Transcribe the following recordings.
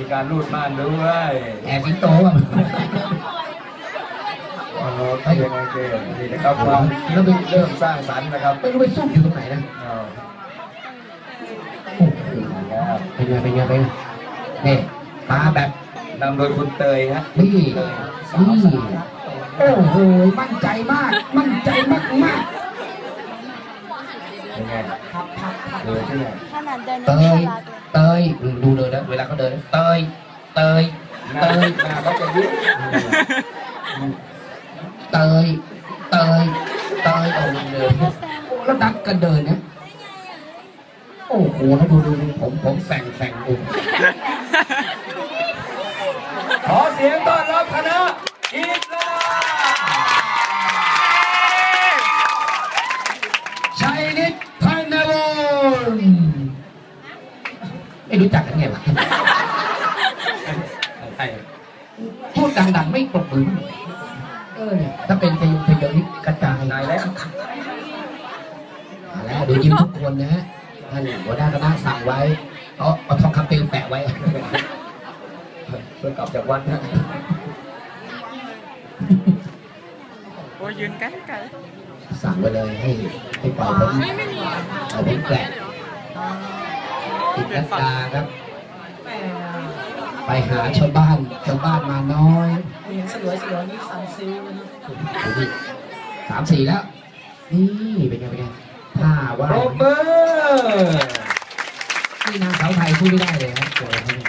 มีการรูดม่านด้วยแอบสิงโตอะโอ้โหเป็นยังไงเกมนี่นะครับความแล้วเป็นเริ่มสร้างสรรค์นะครับไม่รู้ไปซุ่มอยู่ตรงไหนนะอ้าวโอ้โหครับเป็นไงเป็นไงเป็นไงนี่มาแบบนำโดยคุณเตยฮะนี่นี่โอ้โหมั่นใจมาก มั่นใจมากมากเป็นไงเลยที่ไหนขนาดเดินๆเตยังยน่ารัก เลยเตยอืมดูเลยนะเวลาเขาเดินเตยเตยหน้าเตยหน้าเขาจะยึดเตยเตยเตยโอ้โหเลยแล้วนักกันเดินเนี่ยโอ้โหแล้วดูดูดูผมผมแฝงแฝงดูขอเสียงต้อนรับคณะ ไม่ปรบมือเออเนี่ยถ้าเป็นเพลงเพลงเดียวนี้กระจายนายแล้วมาแล้วดูยิ้มทุกคนนะฮะท่านหัวหน้าคณะสั่งไว้เอาเอาทองคำเปลวแปะไว้เพื่อกลับจากวัดนะโอ้ยยืนใกล้ไกลสั่งไว้เลยให้ให้ปล่อยผมเอาผมแปะติดกัดดาครับ ไปหาชาวบ้านชาวบ้านมาน้อยเห็นสวยสวยๆนี่ซันซิลนะดูดิสามสี่แล้ว นี่เป็นไงเป็นไงถ้าว่าปรบมือนี่นางสาวไทยพูดไม่ได้เลยครับตัวเขาเนี่ย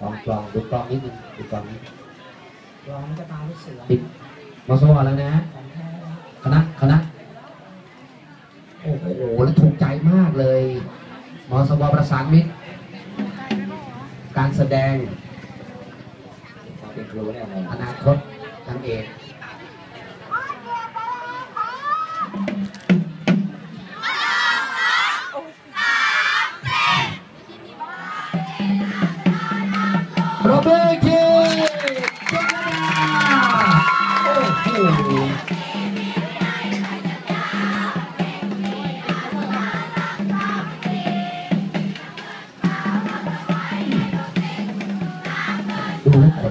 ลองกลองดูกลองนิดนึงดูกลองนิดร้องจะตามลูกเสือติดมาสวอแล้วนะของแท้นะคณะคณะโอ้โหแล้วถูกใจมากเลยมสวประสานมิตร การแสดงเป็นครูเนี่ยอนาคตนางเอก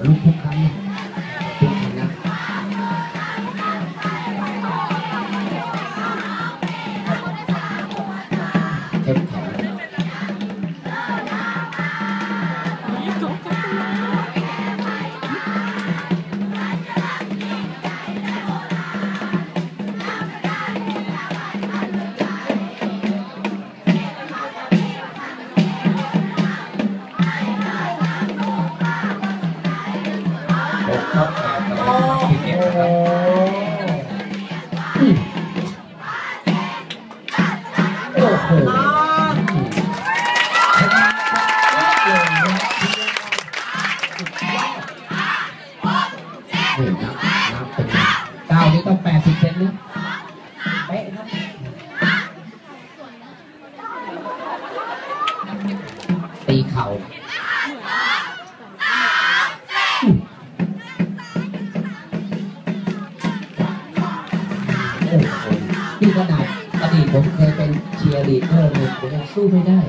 ดูแสิบเซนนะเป๊ะนะตีเข่าโอ้โหนี่ขนาดอดีตผมเคยเป็นเชียร์ลีดเดอร์เลยผมยังสู้ไม่ได้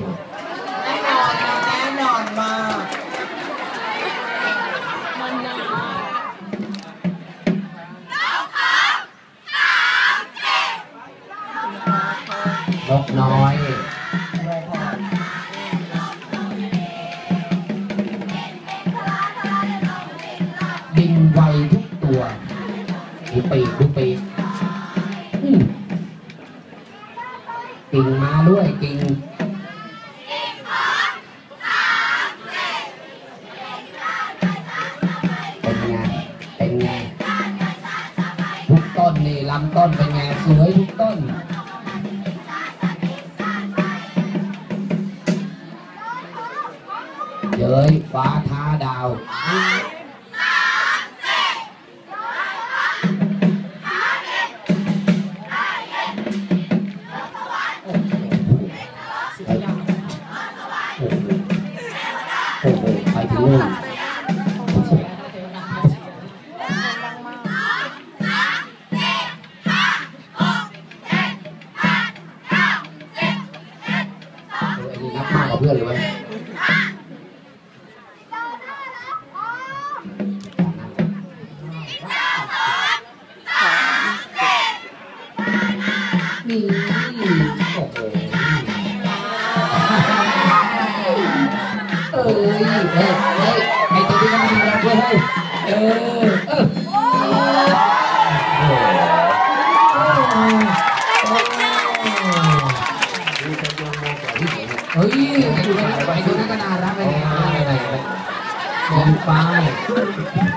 กิ่งมาด้วยกิ่ง เฮ้ยไอ้ดูนั้นไอ้ดูนั้นก็น่ารักเลยเนี่ยโดนไปเ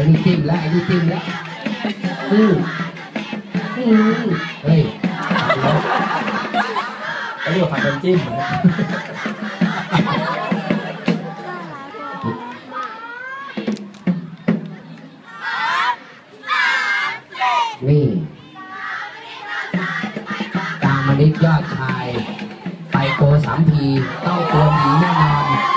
อ้นี่จิ้มแล้วไอ้นี่จิ้มแล้วอืออือเฮ้ยสับปะรดเขาเรียกว่าผัดน้ำจิ้มนะนี่ตามมนิดยอดชาย ไปโกสามพีเต้าตัวหมีแน่นอนนั่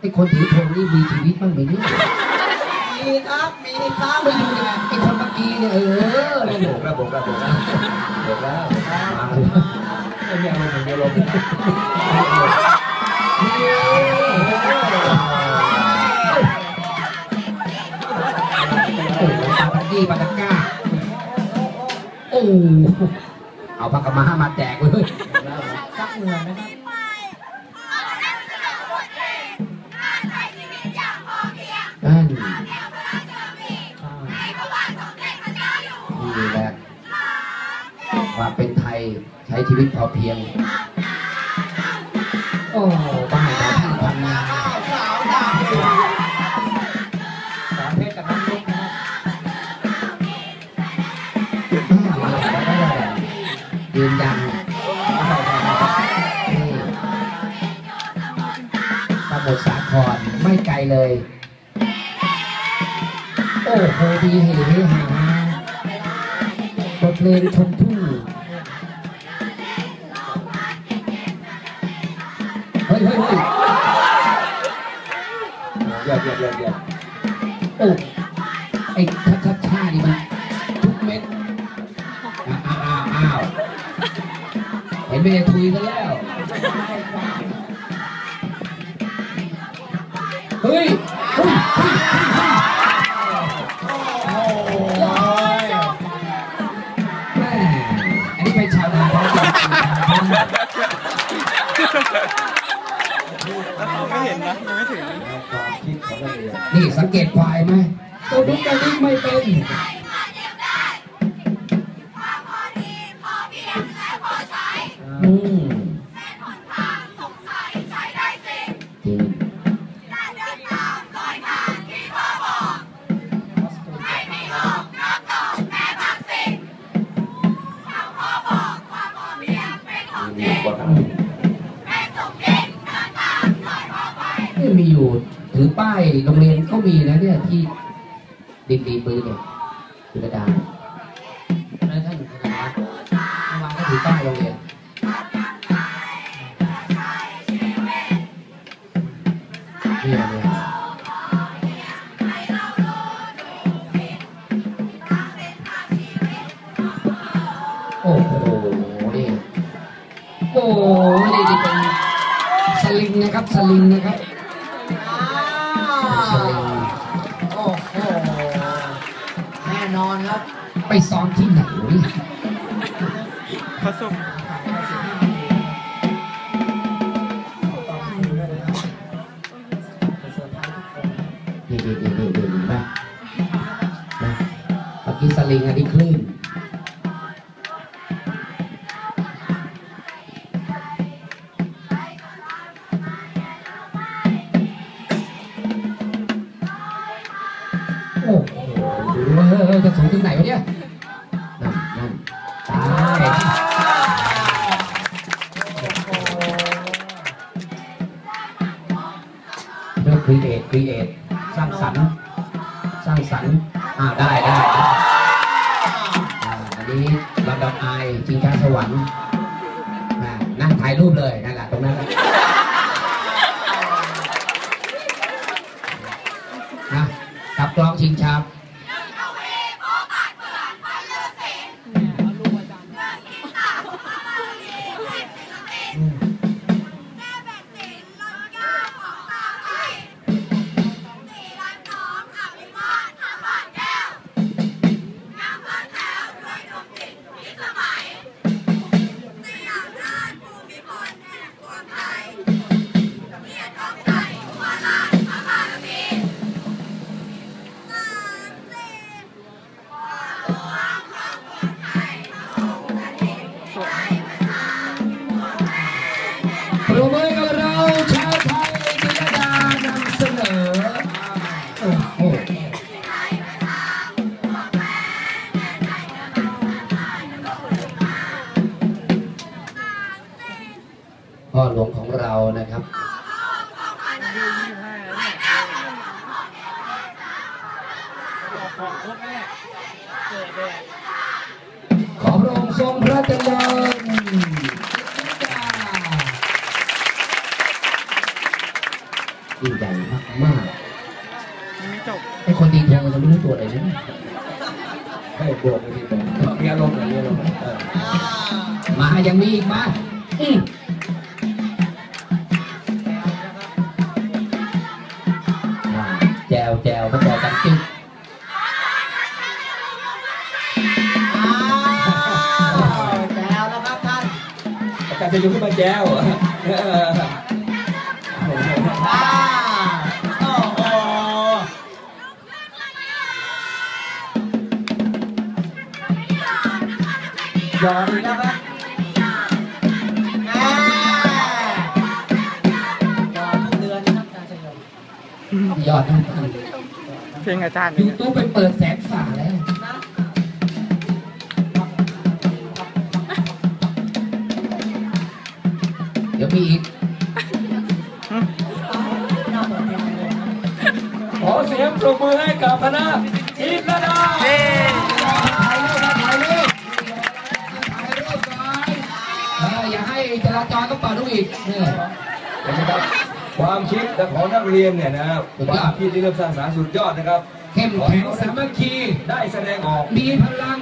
ไอคนถือธงนี่มีชีวิตบ้างไหมเนี่ยมีครับ มีครับไม่ดูนะไอคนเมื่อกี้เนี่ยเออนั่นโบโหกแล้วโบกแล้วโบกแล้วโบกแล้วมาไม่มีอารมณ์อย่างเดียวลมโอ้โหปาตะกี้ปาตะก้าโอ้เอาพักกระมามาแจกเลย ซักเหงื่อนะครับนั่นนี่แหละความเป็นไทยใช้ชีวิตพอเพียง โอ้บ้า เลย โอ้โหดีเฮเฮหาบทเพลงชมทุ่งเฮ้ยเฮ้ยเฮ้ยเยี่ยมเยี่ยมเยี่ยมเยี่ยมโอ้ไอ้ชัดชัดชานี่มันทุกเม็ดอ้าวอ้าวอ้าวเห็นไม่ได้ทุยกันแล้ว เฮ้ยเฮ้ยเฮ้ยโอ้ยแม่อันนี้เป็นชาวนาเขาจะแล้วเขาไม่เห็นนะยังไม่ถึงความคิดของนักเรียนนี่สังเกตควายไหมตัวดุ๊กกระดิ๊กไม่เป็น ถือป้ายโรงเรียนก็มีนะเนี่ยที่ดินดีมือเนี่ยคุณระดาแล้วท่านคุณระดาเมื่อวานก็ถือป้ายโรงเรียนเนี่ยเนี่ยโอ้โหนี่โอ้โหนี่เป็นสลิงนะครับสลิงนะครับ ไปซ้อมที่ไหนผสมเดี๋ยวเดี๋ยวเดี๋ยวเดี๋ยวนะเมื่อกี้สลิงอันนี้คลื่น นั่นนั่นตายเรื่องครีเอทครีเอทสร้างสรรค์สร้างสรรค์อ่าได้ได้อ่าอันนี้ลำดับไอจิงช้าสวรรค์อ่านั่งถ่ายรูปเลยนั่นแหละตรงนั้นแหละนะกับกล้องชิงชับ พ่อหลวงของเรานะครับ ขอพระองค์ทรงพระเจริญยิ่งใหญ่มากมากยังไม่จบๆไอ้คนดีทงมันจะไม่รู้ตัวอะไรนะให้บวกไปทีแต่มีอารมณ์หน่อยมีอารมณ์หน่อยเออมายังมีอีกมาอืม จารย์จะยกขึ้นมาแจ้วเอออ่าโอ้โหหยอดอีกแล้วครับอ่าหยอดทุกเดือนนะครับอาจารย์ชยมยอดทั้งพันเพลงอาจารย์ยูเนี่ยทูบไปเปิดแสนฝ่าแล้ว สียงปรบมือให้กับคณะทีมระดาเย้ถ่ายรูปนะถ่ายรูปถ่ายรูปก่อนเอออย่าให้จราจรต้องเป่าลูกอีกเนี่ยเห็นไหมครับความคิดของนักเรียนเนี่ยนะครับสุดคยอดวามคิดที่เริ่มสร้างสรรค์สุดยอดนะครับ เข้มแข็งสามัคคีได้แสดงออกมีพลัง